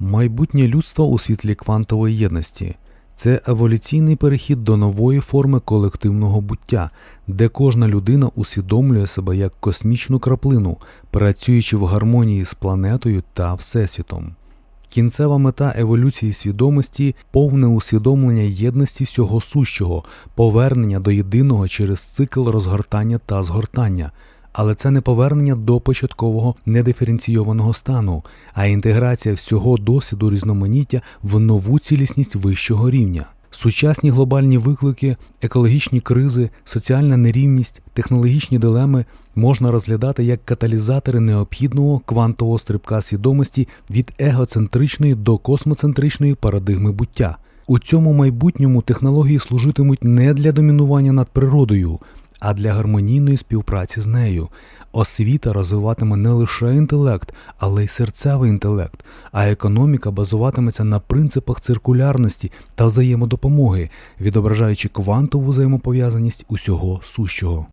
Майбутнє людство у світлі квантової єдності це еволюційний перехід до нової форми колективного буття, де кожна людина усвідомлює себе як космічну краплину, працюючи в гармонії з планетою та Всесвітом. Кінцева мета еволюції свідомості повне усвідомлення єдності всього сущого, повернення до єдиного через цикл розгортання та згортання. Але це не повернення до початкового недиференційованого стану, а інтеграція всього досвіду різноманіття в нову цілісність вищого рівня. Сучасні глобальні виклики, екологічні кризи, соціальна нерівність, технологічні дилеми можна розглядати як каталізатори необхідного квантового стрибка свідомості від егоцентричної до космоцентричної парадигми буття. У цьому майбутньому технології служитимуть не для домінування над природою, а для гармонійної співпраці з нею. Освіта розвиватиме не лише інтелект, але й серцевий інтелект, а економіка базуватиметься на принципах циркулярності та взаємодопомоги, відображаючи квантову взаємопов'язаність усього сущого.